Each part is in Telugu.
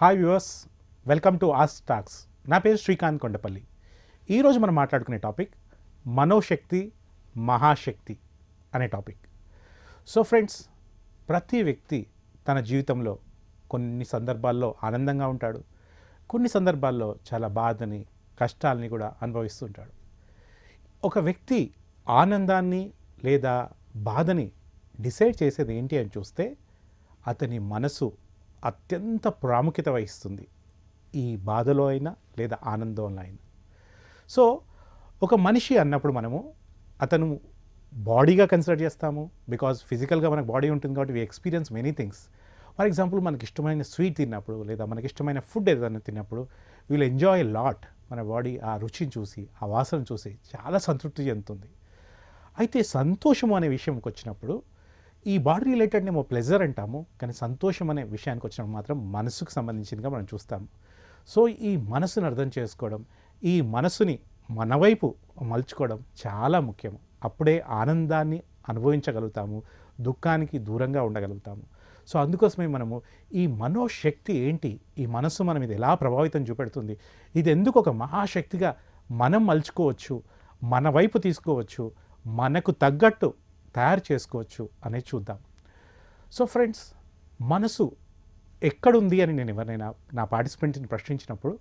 Hi viewers welcome to us talks నా పేరు శ్రీకాంత్ కొండపల్లి. ఈరోజు మనం మాట్లాడుకునే టాపిక్ మనోశక్తి మహాశక్తి అనే టాపిక్. సో ఫ్రెండ్స్ ప్రతి వ్యక్తి తన జీవితంలో కొన్ని సందర్భాల్లో ఆనందంగా ఉంటాడు. కొన్ని సందర్భాల్లో చాలా బాధని కష్టాలని కూడా అనుభవిస్తుంటాడు. ఒక వ్యక్తి ఆనందాన్ని లేదా బాధని డిసైడ్ చేసేది ఏంటి అని చూస్తే అతని మనసు అత్యంత ప్రాముఖ్యత వహిస్తుంది ఈ బాధలో అయినా లేదా ఆనందంలో అయినా. సో ఒక మనిషి అన్నప్పుడు మనము అతను బాడీగా కన్సిడర్ చేస్తాము బికాజ్ ఫిజికల్గా మనకు బాడీ ఉంటుంది కాబట్టి we experience many things. For example మనకి ఇష్టమైన స్వీట్ తిన్నప్పుడు లేదా మనకి ఇష్టమైన ఫుడ్ ఏదైనా తిన్నప్పుడు వీల్ ఎంజాయ్ లాట్ మన బాడీ ఆ రుచిని చూసి ఆ వాసన చూసి చాలా సంతృప్తి చెందుతుంది. అయితే సంతోషం అనే విషయంకి వచ్చినప్పుడు ఈ బాడీ రిలేటెడ్ ఏమో ప్లెజర్ అంటాము కానీ సంతోషం అనే విషయానికి వచ్చినప్పుడు మాత్రం మనసుకు సంబంధించిందిగా మనం చూస్తాము సో ఈ మనసును అర్థం చేసుకోవడం ఈ మనసుని మన వైపు మలుచుకోవడం చాలా ముఖ్యం. అప్పుడే ఆనందాన్ని అనుభవించగలుగుతాము దుఃఖానికి దూరంగా ఉండగలుగుతాము. సో అందుకోసమే మనము ఈ మనోశక్తి ఏంటి ఈ మనసు మన మీద ఎలా ప్రభావితం చూపెడుతుంది ఇది ఎందుకు ఒక మహాశక్తిగా మనం మలుచుకోవచ్చు మన వైపు తీసుకోవచ్చు మనకు తగ్గట్టు తయారు చేసుకోవచ్చు అనేది చూద్దాం. సో ఫ్రెండ్స్ మనసు ఎక్కడుంది అని నేను ఎవరినైనా నా పార్టిసిపెంట్ని ప్రశ్నించినప్పుడు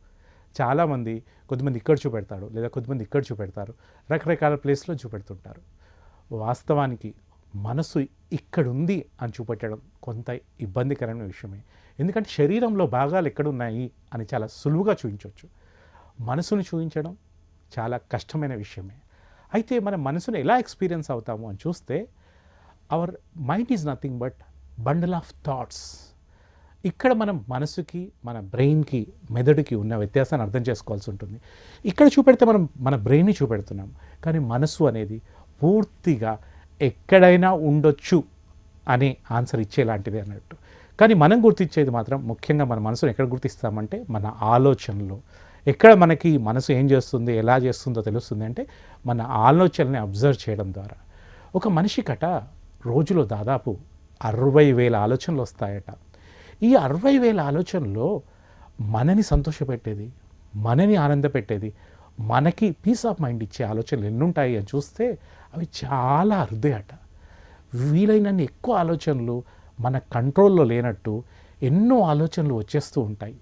చాలామంది కొద్దిమంది ఇక్కడ చూపెడతాడు లేదా కొద్దిమంది ఇక్కడ చూపెడతారు రకరకాల ప్లేస్లో చూపెడుతుంటారు. వాస్తవానికి మనసు ఇక్కడుంది అని చూపెట్టడం కొంత ఇబ్బందికరమైన విషయమే. ఎందుకంటే శరీరంలో భాగాలు ఎక్కడున్నాయి అని చాలా సులువుగా చూపించవచ్చు. మనసును చూపించడం చాలా కష్టమైన విషయమే. అయితే మన మనసును ఎలా ఎక్స్పీరియన్స్ అవుతాము అని చూస్తే our mind is nothing but bundle of thoughts ఇక్కడ మనం మనసుకి మన బ్రెయిన్కి మెదడుకి ఉన్న వ్యత్యాసాన్ని అర్థం చేసుకోవాల్సి ఉంటుంది. ఇక్కడ చూపెడితే మనం మన బ్రెయిన్ని చూపెడుతున్నాం. కానీ మనసు అనేది పూర్తిగా ఎక్కడైనా ఉండొచ్చు అనే ఆన్సర్ ఇచ్చేలాంటిది అన్నట్టు. కానీ మనం గుర్తించేది మాత్రం ముఖ్యంగా మన మనసును ఎక్కడ గుర్తిస్తామంటే మన ఆలోచనలో. ఎక్కడ మనకి మనసు ఏం చేస్తుంది ఎలా చేస్తుందో తెలుస్తుంది అంటే మన ఆలోచనని అబ్జర్వ్ చేయడం ద్వారా. ఒక మనిషి కట రోజులో దాదాపు అరవై వేల ఆలోచనలు వస్తాయట. ఈ అరవై వేల ఆలోచనలో మనని సంతోషపెట్టేది మనని ఆనందపెట్టేది మనకి పీస్ ఆఫ్ మైండ్ ఇచ్చే ఆలోచనలు ఎన్నుంటాయి అని చూస్తే అవి చాలా అరుదయట. వీలైనన్ని ఎక్కువ ఆలోచనలు మన కంట్రోల్లో లేనట్టు ఎన్నో ఆలోచనలు వచ్చేస్తూ ఉంటాయి.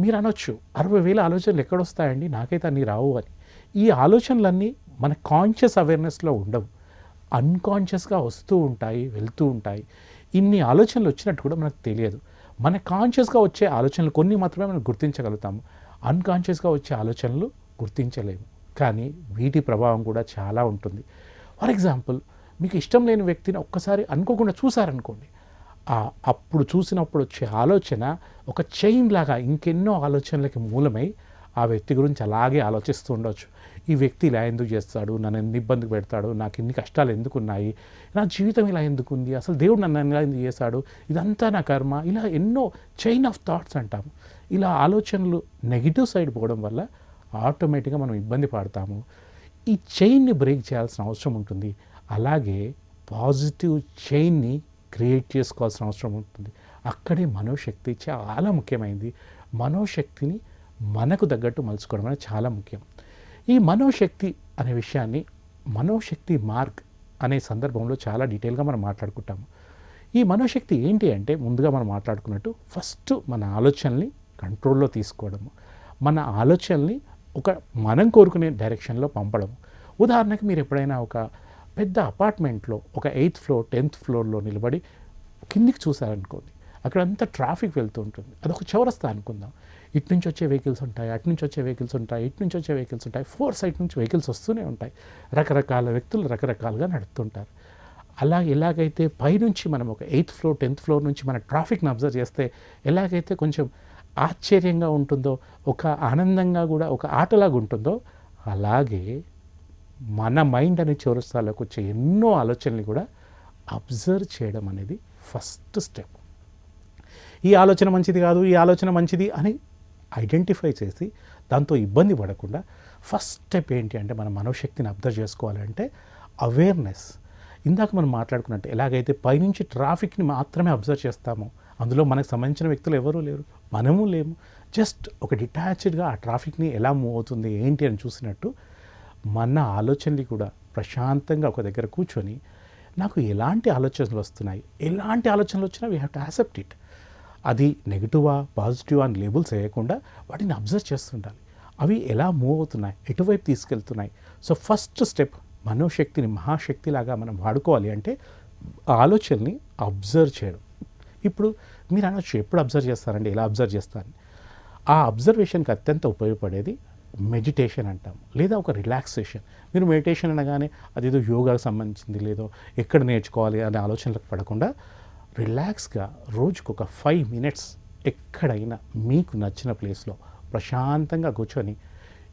మీరు అనొచ్చు అరవై వేల ఆలోచనలు ఎక్కడొస్తాయండి? నాకైతే అన్నీ రావు అని. ఈ ఆలోచనలన్నీ మన కాన్షియస్ అవేర్నెస్లో ఉండవు. అన్కాన్షియస్గా వస్తూ ఉంటాయి వెళ్తూ ఉంటాయి. ఇన్ని ఆలోచనలు వచ్చినట్టు కూడా మనకు తెలియదు. మన కాన్షియస్గా వచ్చే ఆలోచనలు కొన్ని మాత్రమే మనం గుర్తించగలుగుతాము. అన్కాన్షియస్గా వచ్చే ఆలోచనలు గుర్తించలేము. కానీ వీటి ప్రభావం కూడా చాలా ఉంటుంది. ఫర్ ఎగ్జాంపుల్ మీకు ఇష్టం లేని వ్యక్తిని ఒక్కసారి అనుకోకుండా చూసారనుకోండి. అప్పుడు చూసినప్పుడు వచ్చే ఆలోచన ఒక చైన్ లాగా ఇంకెన్నో ఆలోచనలకి మూలమై ఆ వ్యక్తి గురించి అలాగే ఆలోచిస్తూ ఉండవచ్చు ఈ వ్యక్తి ఇలా ఎందుకు చేస్తాడు? నన్ను ఎన్ని ఇబ్బందికి పెడతాడు? నాకు ఇన్ని కష్టాలు ఎందుకున్నాయి నా జీవితం ఇలా ఎందుకు ఉంది? అసలు దేవుడు నన్ను ఇలా ఎందుకు చేశాడు? ఇదంతా నా కర్మ. ఇలా ఎన్నో చైన్ ఆఫ్ థాట్స్ అంటాము ఇలా ఆలోచనలు నెగిటివ్ సైడ్ పోవడం వల్ల ఆటోమేటిక్గా మనం ఇబ్బంది పడతాము. ఈ చైన్ని బ్రేక్ చేయాల్సిన అవసరం ఉంటుంది. అలాగే పాజిటివ్ చైన్ని క్రియేట్ చేసుకోవాల్సిన అవసరం ఉంటుంది. అక్కడే మనోశక్తి చాలా ముఖ్యమైనది మనోశక్తిని మనకు తగ్గట్టు మలుచుకోవడం అనేది చాలా ముఖ్యం. ఈ మనోశక్తి అనే విషయాన్ని మనోశక్తి మార్క్ అనే సందర్భంలో చాలా డీటెయిల్గా మనం మాట్లాడుకుంటాము. ఈ మనోశక్తి ఏంటి అంటే ముందుగా మనం మాట్లాడుకున్నట్టు ఫస్ట్ మన ఆలోచనల్ని కంట్రోల్లో తీసుకోవడము. మన ఆలోచనల్ని ఒక మనం కోరుకునే డైరెక్షన్లో పంపడం ఉదాహరణకు మీరు ఎప్పుడైనా ఒక పెద్ద అపార్ట్మెంట్లో ఒక ఎయిత్ ఫ్లోర్ టెన్త్ ఫ్లోర్లో నిలబడి కిందికి చూశారనుకోండి అక్కడ అంతా ట్రాఫిక్ వెళ్తూ ఉంటుంది. అదొక చౌరస్తా అనుకుందాం. ఇటు నుంచి వచ్చే వెహికల్స్ ఉంటాయి అటు నుంచి వచ్చే వెహికల్స్ ఉంటాయి ఇటు నుంచి వచ్చే వెహికల్స్ ఉంటాయి ఫోర్ సైడ్ నుంచి వెహికల్స్ వస్తూనే ఉంటాయి. రకరకాల వ్యక్తులు రకరకాలుగా నడుపుతుంటారు. అలా ఎలాగైతే పైనుంచి మనం ఒక ఎయిత్ ఫ్లోర్ టెన్త్ ఫ్లోర్ నుంచి మన ట్రాఫిక్ని అబ్జర్వ్ చేస్తే ఎలాగైతే కొంచెం ఆశ్చర్యంగా ఉంటుందో ఒక ఆనందంగా కూడా ఒక ఆటలాగా ఉంటుందో అలాగే మన మైండ్ అనే చౌరస్తాలోకి వచ్చే ఎన్నో ఆలోచనలు కూడా అబ్జర్వ్ చేయడం అనేది ఫస్ట్ స్టెప్. ఈ ఆలోచన మంచిది కాదు ఈ ఆలోచన మంచిది అని ఐడెంటిఫై చేసి దాంతో ఇబ్బంది పడకుండా ఫస్ట్ స్టెప్ ఏంటి అంటే మన మనోశక్తిని అబ్జర్వ్ చేసుకోవాలంటే అవేర్నెస్. ఇందాక మనం మాట్లాడుకున్నట్టు ఎలాగైతే పైనుంచి ట్రాఫిక్ని మాత్రమే అబ్జర్వ్ చేస్తామో అందులో మనకు సంబంధించిన వ్యక్తులు ఎవరూ లేరు మనము లేము. జస్ట్ ఒక డిటాచ్డ్గా ఆ ట్రాఫిక్ని ఎలా మూవ్ అవుతుంది ఏంటి అని చూసినట్టు మన ఆలోచనలు కూడా ప్రశాంతంగా ఒక దగ్గర కూర్చొని నాకు ఎలాంటి ఆలోచనలు వస్తున్నాయి? ఎలాంటి ఆలోచనలు వచ్చినా we have to accept it అది నెగిటివా పాజిటివా అని లేబుల్స్ వేయకుండా వాటిని అబ్జర్వ్ చేస్తుండాలి. అవి ఎలా మూవ్ అవుతున్నాయి? ఎటువైపు తీసుకెళ్తున్నాయి? సో ఫస్ట్ స్టెప్ మనోశక్తిని మహాశక్తిలాగా మనం వాడుకోవాలి అంటే ఆలోచనని అబ్జర్వ్ చేయడం. ఇప్పుడు మీరు అనొచ్చు ఎప్పుడు అబ్జర్వ్ చేస్తారండి? ఎలా అబ్జర్వ్ చేస్తారని? ఆ అబ్జర్వేషన్కి అత్యంత ఉపయోగపడేది మెడిటేషన్ అంటాం లేదా ఒక రిలాక్సేషన్ మీరు మెడిటేషన్ అనగానే అదేదో యోగాకు సంబంధించింది లేదో ఎక్కడ నేర్చుకోవాలి అనే ఆలోచనలకు పడకుండా రిలాక్స్గా రోజుకు ఒక ఫైవ్ మినిట్స్ ఎక్కడైనా మీకు నచ్చిన ప్లేస్లో ప్రశాంతంగా కూర్చొని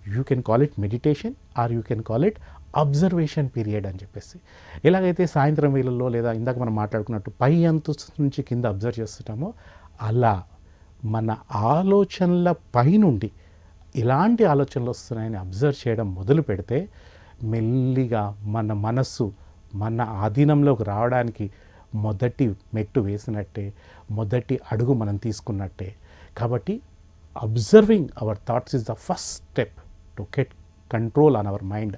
you can call it meditation or you can call it observation period అని చెప్పేసి. ఎలాగైతే సాయంత్రం వేళల్లో లేదా ఇందాక మనం మాట్లాడుకున్నట్టు పై అంతస్తు నుంచి కింద అబ్జర్వ్ చేస్తుంటామో అలా మన ఆలోచనల పైనుండి ఎలాంటి ఆలోచనలు వస్తున్నాయని అబ్జర్వ్ చేయడం మొదలు పెడితే మెల్లిగా మన మనస్సు మన ఆధీనంలోకి రావడానికి మొదటి మెట్టు వేసినట్టే మొదటి అడుగు మనం తీసుకున్నట్టే. కాబట్టి observing our thoughts is the first step to get control on our mind.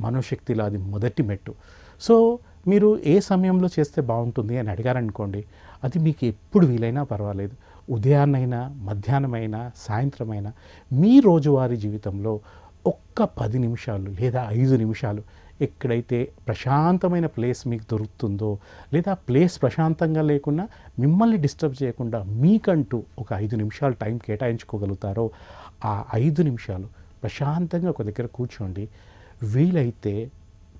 మనోశక్తిలో అది మొదటి మెట్టు. సో మీరు ఏ సమయంలో చేస్తే బాగుంటుంది అని అడిగారనుకోండి అది మీకు ఎప్పుడు వీలైనా పర్వాలేదు. ఉదయాన్నైనా మధ్యాహ్నమైనా సాయంత్రమైనా మీ రోజువారీ జీవితంలో ఒక్క పది నిమిషాలు లేదా ఐదు నిమిషాలు ఎక్కడైతే ప్రశాంతమైన ప్లేస్ మీకు దొరుకుతుందో లేదా ప్లేస్ ప్రశాంతంగా లేకున్నా మిమ్మల్ని డిస్టర్బ్ చేయకుండా మీకంటూ ఒక ఐదు నిమిషాలు టైం కేటాయించుకోగలుగుతారో ఆ ఐదు నిమిషాలు ప్రశాంతంగా ఒక దగ్గర కూర్చోండి. వీలైతే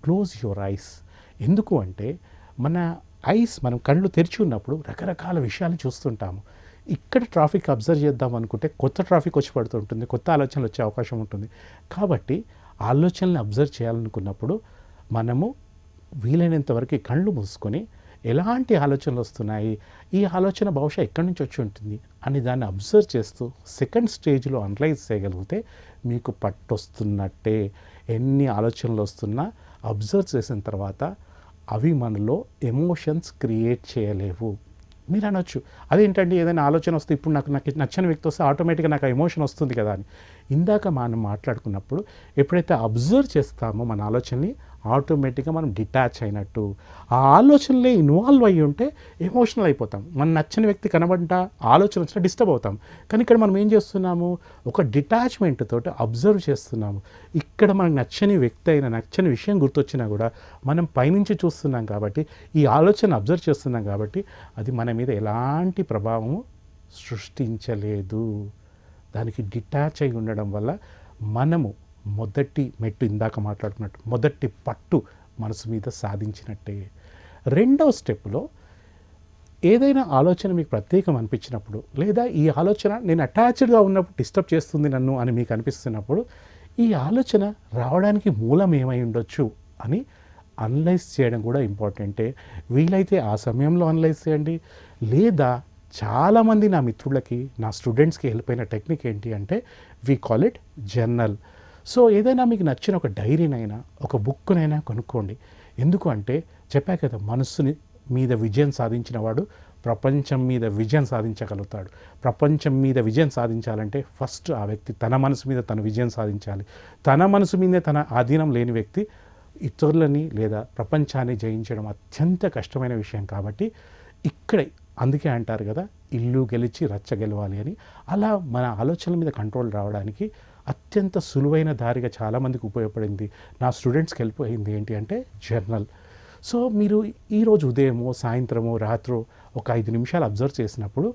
క్లోజ్ యువర్ ఐస్. ఎందుకు అంటే మన ఐస్ మనం కళ్ళు తెరిచి ఉన్నప్పుడు రకరకాల విషయాలు చూస్తుంటాము. ఇక్కడ ట్రాఫిక్ అబ్జర్వ్ చేద్దాం అనుకుంటే కొత్త ట్రాఫిక్ వచ్చి పడుతుంటుంది కొత్త ఆలోచనలు వచ్చే అవకాశం ఉంటుంది. కాబట్టి ఆలోచనల్ని అబ్జర్వ్ చేయాలనుకున్నప్పుడు మనము వీలైనంత వరకు కళ్ళు మూసుకొని ఎలాంటి ఆలోచనలు వస్తున్నాయి ఈ ఆలోచన బహుశా ఎక్కడి నుంచి వచ్చి ఉంటుంది అని దాన్ని అబ్జర్వ్ చేస్తూ సెకండ్ స్టేజ్లో అనలైజ్ చేయగలిగితే మీకు పట్టొస్తున్నట్టే. ఎన్ని ఆలోచనలు వస్తున్నా అబ్జర్వ్ చేసిన తర్వాత అవి మనలో ఎమోషన్స్ క్రియేట్ చేయలేవు. మీరు అనొచ్చు. అదేంటండి? ఏదైనా ఆలోచన వస్తే ఇప్పుడు నాకు నాకు నచ్చని వ్యక్తి వస్తే ఆటోమేటిక్గా నాకు ఎమోషన్ వస్తుంది కదా అని. ఇందాక మనం మాట్లాడుకున్నప్పుడు ఎప్పుడైతే అబ్జర్వ్ చేస్తామో మన ఆలోచనని ఆటోమేటిక్గా మనం డిటాచ్ అయినట్టు ఆ ఆలోచనలే ఇన్వాల్వ్ అయ్యి ఉంటే ఎమోషనల్ అయిపోతాం. మన నచ్చని వ్యక్తి కనబడ్డా ఆలోచన వచ్చినా డిస్టర్బ్ అవుతాం. కానీ ఇక్కడ మనం ఏం చేస్తున్నాము? ఒక డిటాచ్మెంట్ తోటి అబ్జర్వ్ చేస్తున్నాము. ఇక్కడ మనకు నచ్చని వ్యక్తి అయిన నచ్చని విషయం గుర్తొచ్చినా కూడా మనం పైనుంచి చూస్తున్నాం కాబట్టి ఈ ఆలోచన అబ్జర్వ్ చేస్తున్నాం కాబట్టి అది మన మీద ఎలాంటి ప్రభావము సృష్టించలేదు. దానికి డిటాచ్ అయి ఉండడం వల్ల మనము మొదటి మెట్టు ఇందాక మాట్లాడుకున్నట్టు మొదటి పట్టు మనసు మీద సాధించినట్టే. రెండవ స్టెప్లో ఏదైనా ఆలోచన మీకు ప్రత్యేకం అనిపించినప్పుడు లేదా ఈ ఆలోచన నేను అటాచ్డ్గా ఉన్నప్పుడు డిస్టర్బ్ చేస్తుంది నన్ను అని మీకు అనిపిస్తున్నప్పుడు ఈ ఆలోచన రావడానికి మూలం ఏమై ఉండొచ్చు అని అనలైజ్ చేయడం కూడా ఇంపార్టెంటే. వీలైతే ఆ సమయంలో అనలైజ్ చేయండి. లేదా చాలామంది నా మిత్రులకి నా స్టూడెంట్స్కి హెల్ప్ అయిన టెక్నిక్ ఏంటి అంటే we call it journal so ఏదైనా మీకు నచ్చిన ఒక డైరీనైనా ఒక బుక్నైనా కొనుక్కోండి. ఎందుకు అంటే చెప్పా కదా మనస్సుని మీద విజయం సాధించిన వాడు ప్రపంచం మీద విజయం సాధించగలుగుతాడు. ప్రపంచం మీద విజయం సాధించాలంటే ఫస్ట్ ఆ వ్యక్తి తన మనసు మీద తన విజయం సాధించాలి. తన మనసు మీదే తన ఆధీనం లేని వ్యక్తి ఇతరులని లేదా ప్రపంచాన్ని జయించడం అత్యంత కష్టమైన విషయం కాబట్టి ఇక్కడే అందుకే అంటారు కదా ఇల్లు గెలిచి రచ్చ గెలవాలి అని. అలా మన ఆలోచనల మీద కంట్రోల్ రావడానికి అత్యంత సులువైన దారిగా చాలామందికి ఉపయోగపడింది. నా స్టూడెంట్స్కి హెల్ప్ అయింది ఏంటి అంటే జర్నల్. సో మీరు ఈరోజు ఉదయమో సాయంత్రమో రాత్రో ఒక ఐదు నిమిషాలు అబ్జర్వ్ చేసినప్పుడు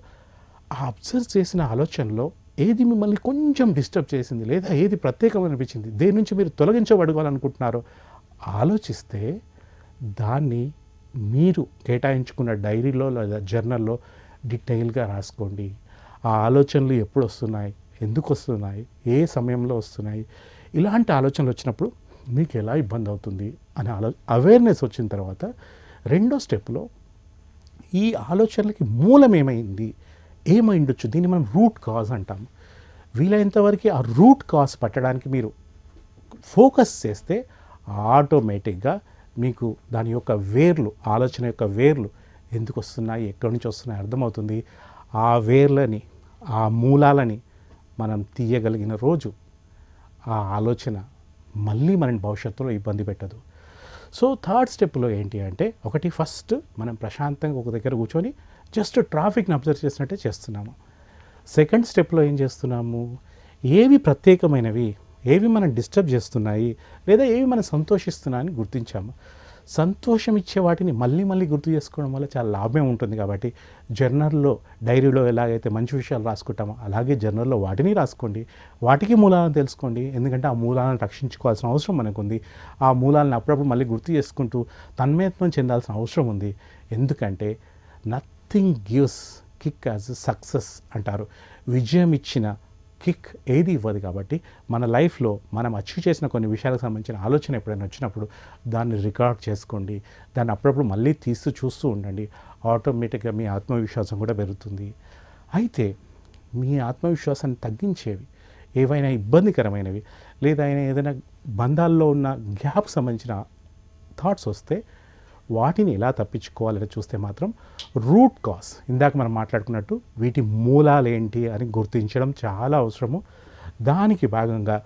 ఆ అబ్జర్వ్ చేసిన ఆలోచనలో ఏది మిమ్మల్ని కొంచెం డిస్టర్బ్ చేసింది లేదా ఏది ప్రత్యేకం అనిపించింది? దేని నుంచి మీరు తొలగించబడుకోవాలనుకుంటున్నారో ఆలోచిస్తే దాన్ని మీరు కేటాయించుకున్న డైరీలో లేదా జర్నల్లో డీటెయిల్గా రాసుకోండి. ఆ ఆలోచనలు ఎప్పుడు వస్తున్నాయి ఎందుకు వస్తున్నాయి? ఏ సమయంలో వస్తున్నాయి? ఇలాంటి ఆలోచనలు వచ్చినప్పుడు మీకు ఎలా ఇబ్బంది అవుతుంది? అనే ఆలో అవేర్నెస్ వచ్చిన తర్వాత రెండో స్టెప్లో ఈ ఆలోచనలకి మూలం ఏమైంది? ఏమై ఉండొచ్చు దీన్ని మనం రూట్ కాజ్ అంటాం. వీలైనంతవరకు ఆ రూట్ కాజ్ పట్టడానికి మీరు ఫోకస్ చేస్తే ఆటోమేటిక్గా మీకు దాని యొక్క వేర్లు ఆలోచన యొక్క వేర్లు ఎందుకు వస్తున్నాయి? ఎక్కడి నుంచి వస్తున్నాయి? అర్థమవుతుంది. ఆ వేర్లని ఆ మూలాలని మనం తీయగలిగిన రోజు ఆ ఆలోచన మళ్ళీ మన భవిష్యత్తులో ఇబ్బంది పెట్టదు. సో థర్డ్ స్టెప్లో ఏంటి అంటే ఒకటి ఫస్ట్ మనం ప్రశాంతంగా ఒక దగ్గర కూర్చొని జస్ట్ ట్రాఫిక్ని అబ్జర్వ్ చేసినట్టే చేస్తున్నాము. సెకండ్ స్టెప్లో ఏం చేస్తున్నాము? ఏవి ప్రత్యేకమైనవి? ఏవి మనం డిస్టర్బ్ చేస్తున్నాయి? లేదా ఏవి మనం సంతోషిస్తున్నా అని గుర్తించాము. సంతోషం ఇచ్చే వాటిని మళ్ళీ మళ్ళీ గుర్తు చేసుకోవడం వల్ల చాలా లాభం ఉంటుంది కాబట్టి జర్నల్లో డైరీలో ఎలాగైతే మంచి విషయాలు రాసుకుంటామో అలాగే జర్నల్లో వాటిని రాసుకోండి. వాటికి మూలాలను తెలుసుకోండి. ఎందుకంటే ఆ మూలాలను రక్షించుకోవాల్సిన అవసరం మనకుంది. ఆ మూలాలను అప్పుడప్పుడు మళ్ళీ గుర్తు చేసుకుంటూ తన్మయత్వం చెందాల్సిన అవసరం ఉంది. ఎందుకంటే nothing gives kick as success అంటారు. విజయం ఇచ్చిన కిక్ ఏది ఇవ్వదు కాబట్టి మన లైఫ్లో మనం అచీవ్ చేసిన కొన్ని విషయాలకు సంబంధించిన ఆలోచన ఎప్పుడైనా వచ్చినప్పుడు దాన్ని రికార్డ్ చేసుకోండి. దాన్ని అప్పుడప్పుడు మళ్ళీ తీస్తూ చూస్తూ ఉండండి. ఆటోమేటిక్గా మీ ఆత్మవిశ్వాసం కూడా పెరుగుతుంది. అయితే మీ ఆత్మవిశ్వాసాన్ని తగ్గించేవి ఏవైనా ఇబ్బందికరమైనవి లేదా ఏదైనా బంధాల్లో ఉన్న గ్యాప్ సంబంధించిన థాట్స్ వస్తే వాటిని ఎలా తప్పించుకోవాలని చూస్తే మాత్రం రూట్ కాజ్ ఇందాక మనం మాట్లాడుకున్నట్టు వీటి మూలాలు ఏంటి అని గుర్తించడం చాలా అవసరము. దానికి భాగంగా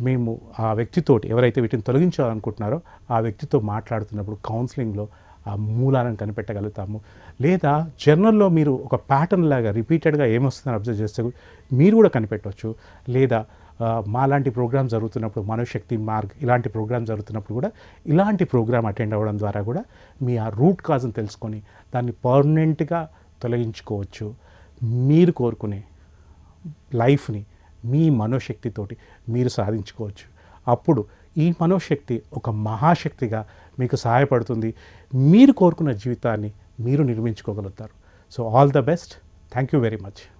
మేము ఆ వ్యక్తితోటి ఎవరైతే వీటిని తొలగించాలనుకుంటున్నారో ఆ వ్యక్తితో మాట్లాడుతున్నప్పుడు కౌన్సిలింగ్లో ఆ మూలాలను కనిపెట్టగలుగుతాము. లేదా జర్నల్లో మీరు ఒక ప్యాటర్న్ లాగా రిపీటెడ్గా ఏమొస్తుందని అబ్జర్వ్ చేస్తే మీరు కూడా కనిపెట్టవచ్చు లేదా మాలాంటి ప్రోగ్రామ్ జరుగుతున్నప్పుడు మనోశక్తి మార్గ్ ఇలాంటి ప్రోగ్రామ్ జరుగుతున్నప్పుడు కూడా ఇలాంటి ప్రోగ్రామ్ అటెండ్ అవ్వడం ద్వారా కూడా మీ ఆ రూట్ కాజ్ని తెలుసుకొని దాన్ని పర్మనెంట్గా తొలగించుకోవచ్చు. మీరు కోరుకునే లైఫ్ని మీ మనోశక్తితోటి మీరు సాధించుకోవచ్చు. అప్పుడు ఈ మనోశక్తి ఒక మహాశక్తిగా మీకు సహాయపడుతుంది. మీరు కోరుకున్న జీవితాన్ని మీరు నిర్మించుకోగలుగుతారు. So all the best. Thank you very much.